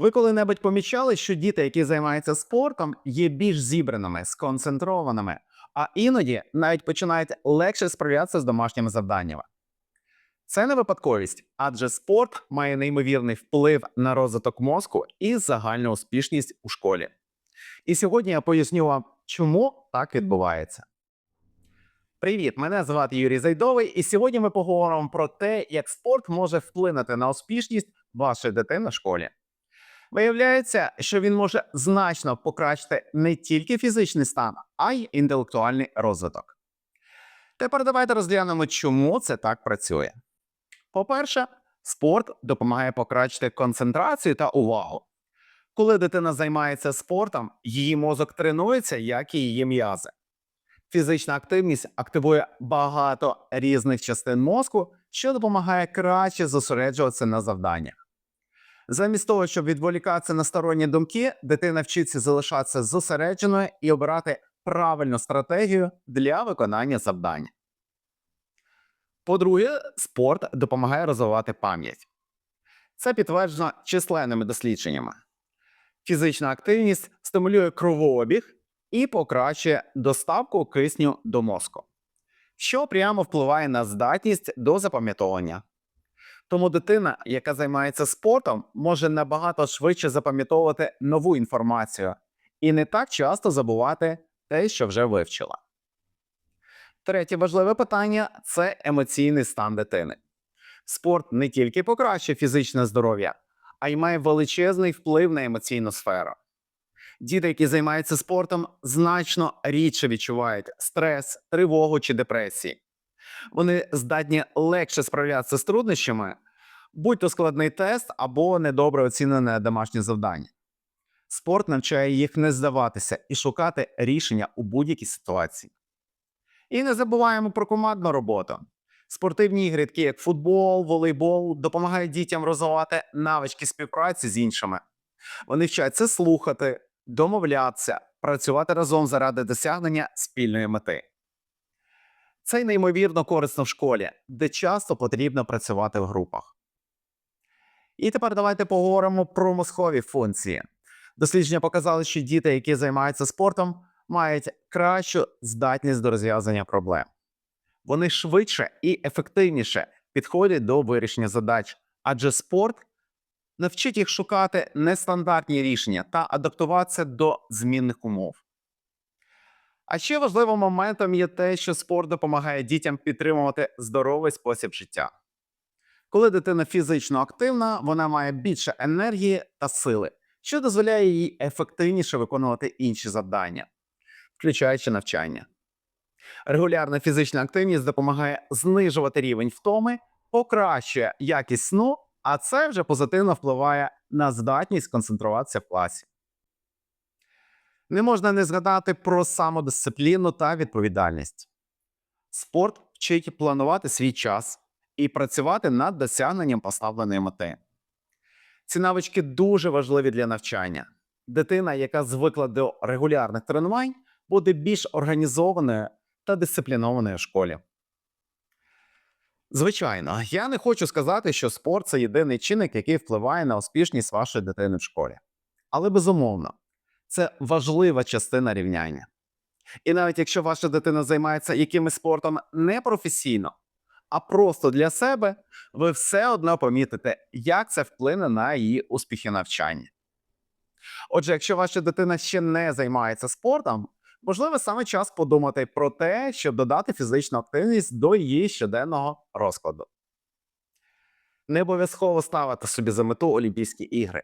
Ви коли-небудь помічали, що діти, які займаються спортом, є більш зібраними, сконцентрованими, а іноді навіть починають легше справлятися з домашніми завданнями. Це не випадковість, адже спорт має неймовірний вплив на розвиток мозку і загальну успішність у школі. І сьогодні я поясню вам, чому так відбувається. Привіт, мене звати Юрій Зайдовий, і сьогодні ми поговоримо про те, як спорт може вплинути на успішність вашої дитини в школі. Виявляється, що він може значно покращити не тільки фізичний стан, а й інтелектуальний розвиток. Тепер давайте розглянемо, чому це так працює. По-перше, спорт допомагає покращити концентрацію та увагу. Коли дитина займається спортом, її мозок тренується, як і її м'язи. Фізична активність активує багато різних частин мозку, що допомагає краще зосереджуватися на завданнях. Замість того, щоб відволікатися на сторонні думки, дитина вчиться залишатися зосередженою і обирати правильну стратегію для виконання завдань. По-друге, спорт допомагає розвивати пам'ять. Це підтверджено численними дослідженнями. Фізична активність стимулює кровообіг і покращує доставку кисню до мозку, що прямо впливає на здатність до запам'ятовування. Тому дитина, яка займається спортом, може набагато швидше запам'ятовувати нову інформацію і не так часто забувати те, що вже вивчила. Третє важливе питання це емоційний стан дитини. Спорт не тільки покращує фізичне здоров'я, а й має величезний вплив на емоційну сферу. Діти, які займаються спортом, значно рідше відчувають стрес, тривогу чи депресії. Вони здатні легше справлятися з труднощами, будь то складний тест або недобре оцінене домашнє завдання. Спорт навчає їх не здаватися і шукати рішення у будь-якій ситуації. І не забуваємо про командну роботу. Спортивні ігри, такі як футбол, волейбол, допомагають дітям розвивати навички співпраці з іншими. Вони вчаться слухати, домовлятися, працювати разом заради досягнення спільної мети. Це неймовірно корисно в школі, де часто потрібно працювати в групах. І тепер давайте поговоримо про мозкові функції. Дослідження показали, що діти, які займаються спортом, мають кращу здатність до розв'язання проблем. Вони швидше і ефективніше підходять до вирішення задач, адже спорт навчить їх шукати нестандартні рішення та адаптуватися до змінних умов. А ще важливим моментом є те, що спорт допомагає дітям підтримувати здоровий спосіб життя. Коли дитина фізично активна, вона має більше енергії та сили, що дозволяє їй ефективніше виконувати інші завдання, включаючи навчання. Регулярна фізична активність допомагає знижувати рівень втоми, покращує якість сну, а це вже позитивно впливає на здатність концентруватися в класі. Не можна не згадати про самодисципліну та відповідальність. Спорт вчить планувати свій час і працювати над досягненням поставленої мети. Ці навички дуже важливі для навчання. Дитина, яка звикла до регулярних тренувань, буде більш організованою та дисциплінованою в школі. Звичайно, я не хочу сказати, що спорт це єдиний чинник, який впливає на успішність вашої дитини в школі. Але безумовно, це важлива частина рівняння. І навіть якщо ваша дитина займається якимось спортом не професійно, а просто для себе, ви все одно помітите, як це вплине на її успіхи навчання. Отже, якщо ваша дитина ще не займається спортом, можливо, саме час подумати про те, щоб додати фізичну активність до її щоденного розкладу. Не обов'язково ставити собі за мету Олімпійські ігри.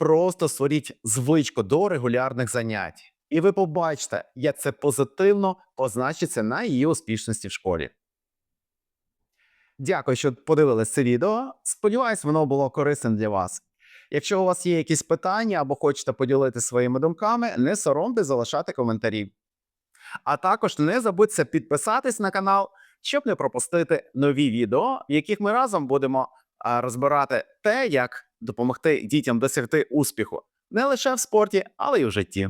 Просто створіть звичку до регулярних занять, і ви побачите, як це позитивно позначиться на її успішності в школі. Дякую, що подивились це відео. Сподіваюсь, воно було корисним для вас. Якщо у вас є якісь питання або хочете поділитися своїми думками, не соромте залишати коментарі. А також не забудьте підписатись на канал, щоб не пропустити нові відео, в яких ми разом будемо розбирати те, як допомогти дітям досягти успіху не лише в спорті, але й у житті.